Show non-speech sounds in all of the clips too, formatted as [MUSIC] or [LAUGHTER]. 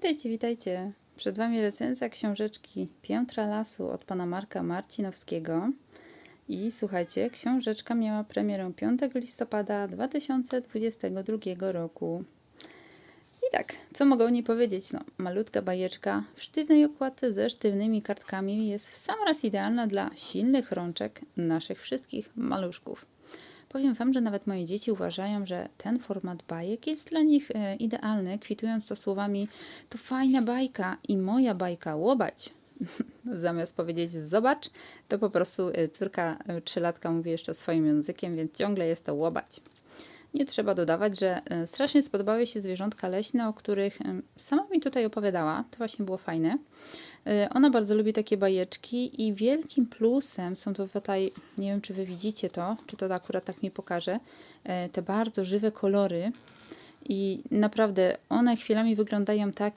Witajcie, witajcie. Przed Wami recenzja książeczki Piętra Lasu od pana Marka Marcinowskiego. I słuchajcie, książeczka miała premierę 5 listopada 2022 roku. I tak, co mogę o niej powiedzieć? No, malutka bajeczka w sztywnej okładce ze sztywnymi kartkami jest w sam raz idealna dla silnych rączek naszych wszystkich maluszków. Powiem Wam, że nawet moje dzieci uważają, że ten format bajek jest dla nich e, idealny, kwitując to słowami to fajna bajka i moja bajka łobać. [LAUGHS] Zamiast powiedzieć zobacz, to po prostu e, córka e, trzylatka mówi jeszcze swoim językiem, więc ciągle jest to łobać. Nie trzeba dodawać, że e, strasznie spodobały się zwierzątka leśne, o których sama mi tutaj opowiadała. To właśnie było fajne. E, Ona bardzo lubi takie bajeczki i wielkim plusem są to tutaj, nie wiem czy wy widzicie to, czy to akurat tak mi pokaże, e, te bardzo żywe kolory. I naprawdę one chwilami wyglądają tak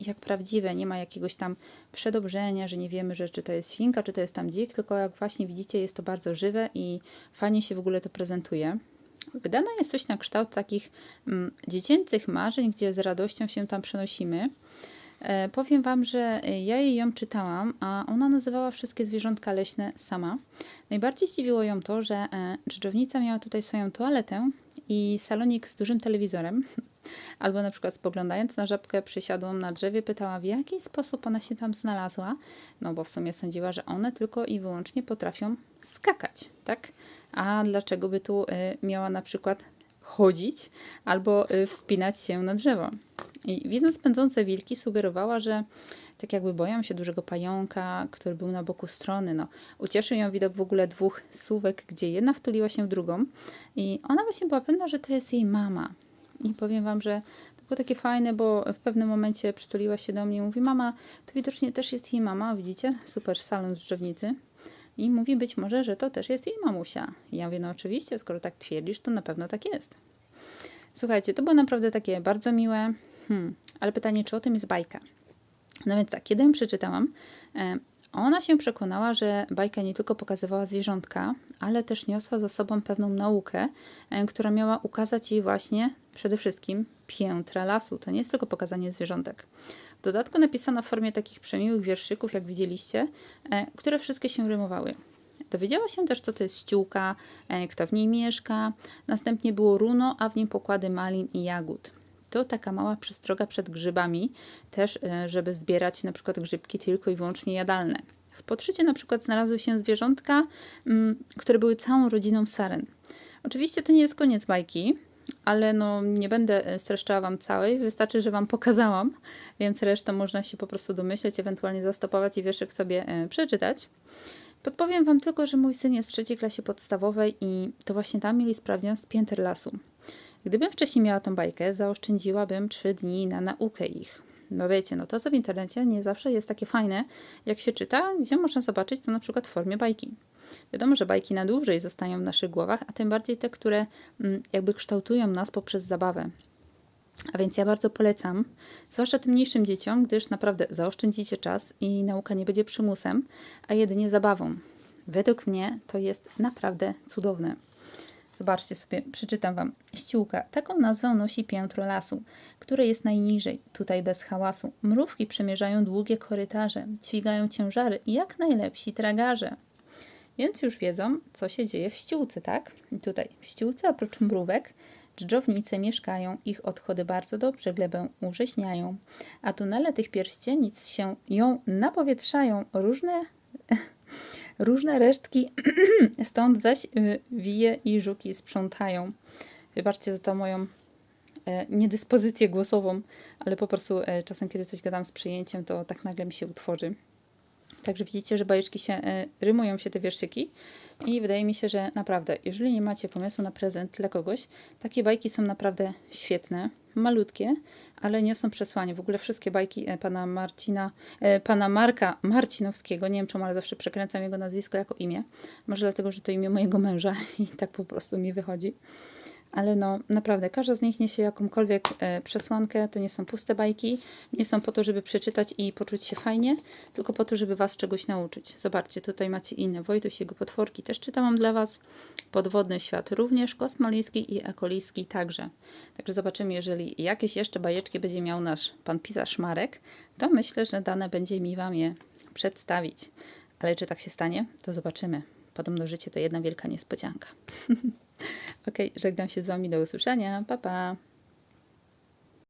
jak prawdziwe. Nie ma jakiegoś tam przedobrzenia, że nie wiemy, że czy to jest świnka, czy to jest tam dzik, tylko jak właśnie widzicie, jest to bardzo żywe i fajnie się w ogóle to prezentuje. Wydana jest coś na kształt takich mm, dziecięcych marzeń, gdzie z radością się tam przenosimy. E, powiem Wam, że ja jej ją czytałam, a ona nazywała wszystkie zwierzątka leśne sama. Najbardziej zdziwiło ją to, że e, dżdżownica miała tutaj swoją toaletę i salonik z dużym telewizorem. [LAUGHS] Albo na przykład spoglądając na żabkę przysiadłą na drzewie, pytała w jaki sposób ona się tam znalazła. No bo w sumie sądziła, że one tylko i wyłącznie potrafią skakać, tak? A dlaczego by tu y, miała na przykład chodzić albo y, wspinać się na drzewo? I widząc pędzące wilki, sugerowała, że tak jakby boją się dużego pająka, który był na boku strony. No, ucieszył ją widok w ogóle dwóch suwek, gdzie jedna wtuliła się w drugą i ona właśnie była pewna, że to jest jej mama. I powiem Wam, że to było takie fajne, bo w pewnym momencie przytuliła się do mnie i mówi, mama, to widocznie też jest jej mama, widzicie? Super salon z drzewnicy. I mówi być może, że to też jest jej mamusia. I ja mówię, no oczywiście, skoro tak twierdzisz, to na pewno tak jest. Słuchajcie, to było naprawdę takie bardzo miłe, hmm, ale pytanie, czy o tym jest bajka? No więc tak, kiedy ją przeczytałam, e, ona się przekonała, że bajka nie tylko pokazywała zwierzątka, ale też niosła za sobą pewną naukę, e, która miała ukazać jej właśnie przede wszystkim piętra lasu. To nie jest tylko pokazanie zwierzątek. W dodatku napisana w formie takich przemiłych wierszyków, jak widzieliście, e, które wszystkie się rymowały. Dowiedziała się też, co to jest ściółka, e, kto w niej mieszka. Następnie było runo, a w nim pokłady malin i jagód. To taka mała przestroga przed grzybami, też e, żeby zbierać na przykład grzybki tylko i wyłącznie jadalne. W podszycie na przykład znalazły się zwierzątka, mm, które były całą rodziną saren. Oczywiście to nie jest koniec bajki, ale no nie będę e, streszczała Wam całej, wystarczy, że Wam pokazałam, więc resztę można się po prostu domyśleć, ewentualnie zastopować i wierszyk sobie e, przeczytać. Podpowiem Wam tylko, że mój syn jest w trzeciej klasie podstawowej i to właśnie tam mieli sprawdzian z pięter lasu. Gdybym wcześniej miała tą bajkę, zaoszczędziłabym 3 dni na naukę ich. No wiecie, no to co w internecie nie zawsze jest takie fajne, jak się czyta, gdzie można zobaczyć to na przykład w formie bajki. Wiadomo, że bajki na dłużej zostają w naszych głowach, a tym bardziej te, które mm, jakby kształtują nas poprzez zabawę. A więc ja bardzo polecam, zwłaszcza tym mniejszym dzieciom, gdyż naprawdę zaoszczędzicie czas i nauka nie będzie przymusem, a jedynie zabawą. Według mnie to jest naprawdę cudowne. Zobaczcie sobie, przeczytam Wam. Ściółka. Taką nazwę nosi piętro lasu, które jest najniżej, tutaj bez hałasu. Mrówki przemierzają długie korytarze, dźwigają ciężary jak najlepsi tragarze. Więc już wiedzą, co się dzieje w ściółce, tak? I tutaj w ściółce oprócz mrówek dżdżownice mieszkają, ich odchody bardzo dobrze glebę urześniają, a tunele tych pierścienic się ją napowietrzają, różne, różne resztki [CLEARS THROAT] stąd zaś y, wije i żuki sprzątają. Wybaczcie za to moją e, niedyspozycję głosową, ale po prostu e, czasem, kiedy coś gadam z przyjęciem, to tak nagle mi się utworzy. Także widzicie, że bajeczki się, e, rymują się te wierszyki i wydaje mi się, że naprawdę, jeżeli nie macie pomysłu na prezent dla kogoś, takie bajki są naprawdę świetne, malutkie, ale niosą przesłanie. W ogóle wszystkie bajki e, pana Marcina, e, pana Marka Marcinowskiego, nie wiem czemu, ale zawsze przekręcam jego nazwisko jako imię. Może dlatego, że to imię mojego męża [LAUGHS] i tak po prostu mi wychodzi. Ale no naprawdę każda z nich niesie jakąkolwiek e, przesłankę. To nie są puste bajki, nie są po to, żeby przeczytać i poczuć się fajnie, tylko po to, żeby Was czegoś nauczyć. Zobaczcie, tutaj macie inne. Wojtuś, jego potworki też czytałam dla Was. Podwodny świat również, kosmolijski i ekolijski także. Także zobaczymy, jeżeli jakieś jeszcze bajeczki będzie miał nasz pan pisarz Marek, to myślę, że dane będzie mi Wam je przedstawić. Ale czy tak się stanie, to zobaczymy. Podobno życie to jedna wielka niespodzianka. [LAUGHS] ok, żegnam się z Wami, do usłyszenia. Pa, pa.